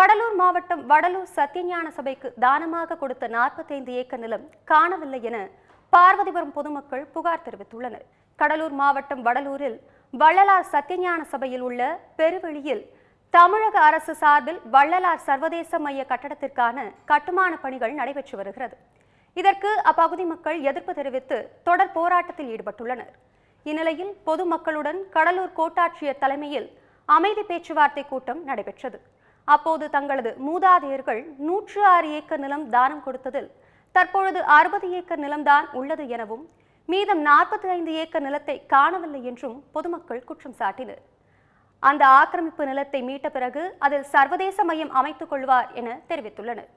கடலூர் மாவட்டம் வடலூர் சத்தியஞான சபைக்கு தானமாக கொடுத்த 45 ஏக்கர் நிலம் காணவில்லை என பார்வதிபுரம் பொதுமக்கள் புகார் தெரிவித்துள்ளனர். கடலூர் மாவட்டம் வடலூரில் வள்ளலார் சத்தியஞான சபையில் உள்ள பெருவெளியில் தமிழக அரசு சார்பில் வள்ளலார் சர்வதேச மைய கட்டடத்திற்கான கட்டுமான பணிகள் நடைபெற்று வருகிறது. இதற்கு அப்பகுதி மக்கள் எதிர்ப்பு தெரிவித்து தொடர் போராட்டத்தில் ஈடுபட்டுள்ளனர். இந்நிலையில் பொதுமக்களுடன் கடலூர் கோட்டாட்சியர் தலைமையில் அமைதி பேச்சுவார்த்தை கூட்டம் நடைபெற்றது. அப்போது தங்களது மூதாதையர்கள் நூற்று ஆறு ஏக்கர் நிலம் தானம் கொடுத்ததில் தற்பொழுது அறுபது ஏக்கர் நிலம்தான் உள்ளது எனவும் மீதம் நாற்பத்தி ஐந்து ஏக்கர் நிலத்தை காணவில்லை என்றும் பொதுமக்கள் குற்றம் சாட்டினர். அந்த ஆக்கிரமிப்பு நிலத்தை மீட்ட பிறகு அதில் சர்வதேச மையம் அமைத்துக் கொள்வார் என தெரிவித்துள்ளனர்.